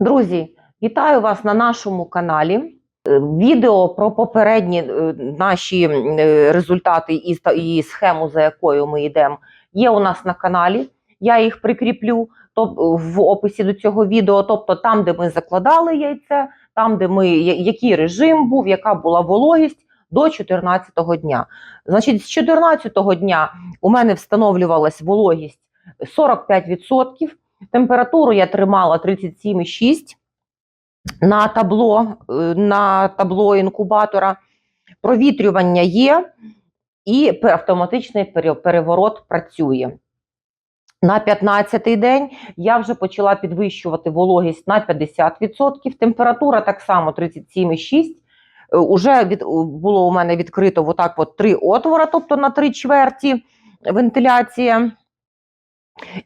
Друзі, вітаю вас на нашому каналі. Е, Відео про попередні е, наші е, результати і, схему, за якою ми йдемо, є у нас на каналі. Я їх прикріплю в описі до цього відео. Тобто там, де ми закладали яйце, там, де ми який режим був, яка була вологість до 14-го дня. Значить, з 14-го дня у мене встановлювалась вологість 45%. Температуру я тримала 37,6 на табло, е, на табло інкубатора. Провітрювання є, і автоматичний переворот працює. На 15-й день я вже почала підвищувати вологість на 50%. Температура так само 37,6. Е, Уже від, було у мене відкрито отак от три отвора, тобто на три чверті вентиляція.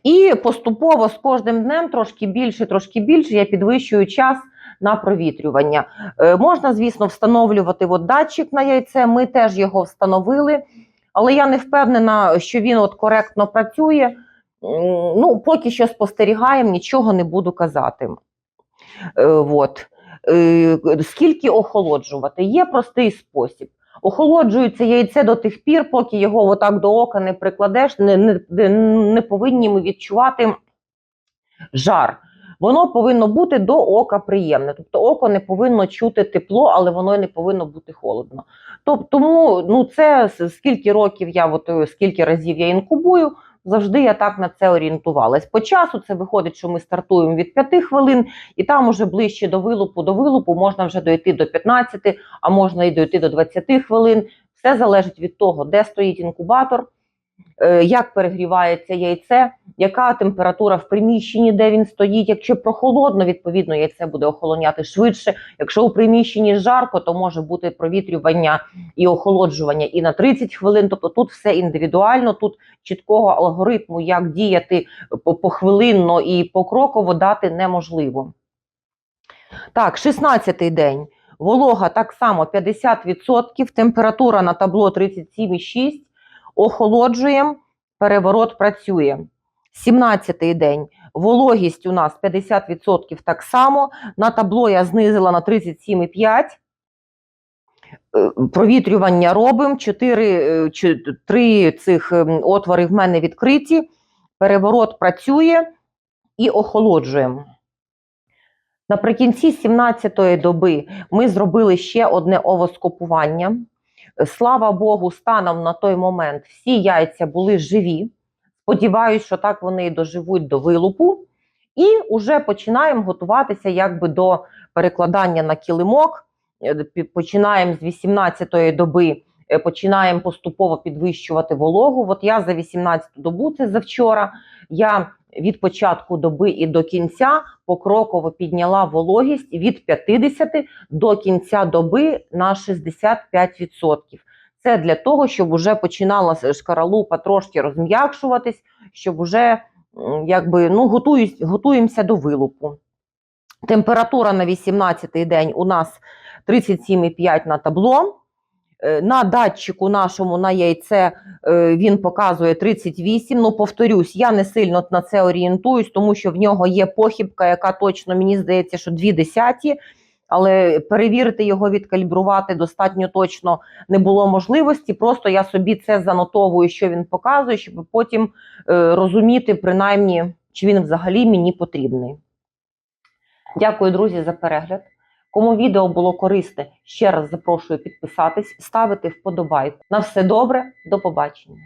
І поступово з кожним днем трошки більше, трошки більше я підвищую час на провітрювання. Е, можна, звісно, встановлювати от датчик на яйце. Ми теж його встановили, але я не впевнена, що він от коректно працює. Ну, поки що спостерігаємо, нічого не буду казати. Е, от. Е, скільки охолоджувати? Є простий спосіб. Охолоджується яйце до тих пір, поки його отак до ока не прикладеш, не, не, не- повинні ми відчувати жар. Воно повинно бути до ока приємне. Тобто око не повинно чути тепло, але воно не повинно бути холодно. Тобто, тому ну, це скільки років я, от, е, скільки разів я інкубую, завжди я так на це орієнтувалась. По часу це виходить, що ми стартуємо від 5 хвилин, і там уже ближче до вилупу, до вилупу можна вже дойти до 15, а можна і дойти до 20 хвилин. Все залежить від того, де стоїть інкубатор, як перегрівається яйце, яка температура в приміщенні, де він стоїть. Якщо прохолодно, відповідно, яйце буде охолоняти швидше. Якщо у приміщенні жарко, то може бути провітрювання і охолоджування і на 30 хвилин. Тобто тут все індивідуально, тут чіткого алгоритму, як діяти по- похвилинно і покроково дати неможливо. Так, 16-й день. Волога так само 50%, температура на табло 37,6, охолоджуємо, переворот працює. 17-й день. Вологість у нас 50% так само. На табло я знизила на 37,5. Е, Провітрювання робимо. 4, 3 цих ем, отвори в мене відкриті. Переворот працює і охолоджуємо. Наприкінці 17-ї доби ми зробили ще одне овоскопування. Слава Богу, станом на той момент всі яйця були живі. Сподіваюсь, що так вони і доживуть до вилупу. І вже починаємо готуватися якби до перекладання на килимок. Е, Починаємо з 18-ї доби, е, починаємо поступово підвищувати вологу. От я за 18-ту добу, це завчора, я від початку доби і до кінця покроково підняла вологість від 50 до кінця доби на 65%. Це для того, щоб вже починала шкаралупа трошки розм'якшуватись, щоб вже якби, ну, готуюсь, готуємося до вилупу. Температура на 18-й день у нас 37,5 на табло. Е, На датчику нашому на яйце е, він показує 38. Ну, повторюсь, я не сильно на це орієнтуюсь, тому що в нього є похибка, яка точно мені здається, що 2 десяті. Але перевірити його, відкалібрувати достатньо точно не було можливості. Просто я собі це занотовую, що він показує, щоб потім е, розуміти, принаймні, чи він взагалі мені потрібний. Дякую, друзі, за перегляд. Кому відео було корисне, ще раз запрошую підписатись, ставити вподобайку. На все добре, до побачення.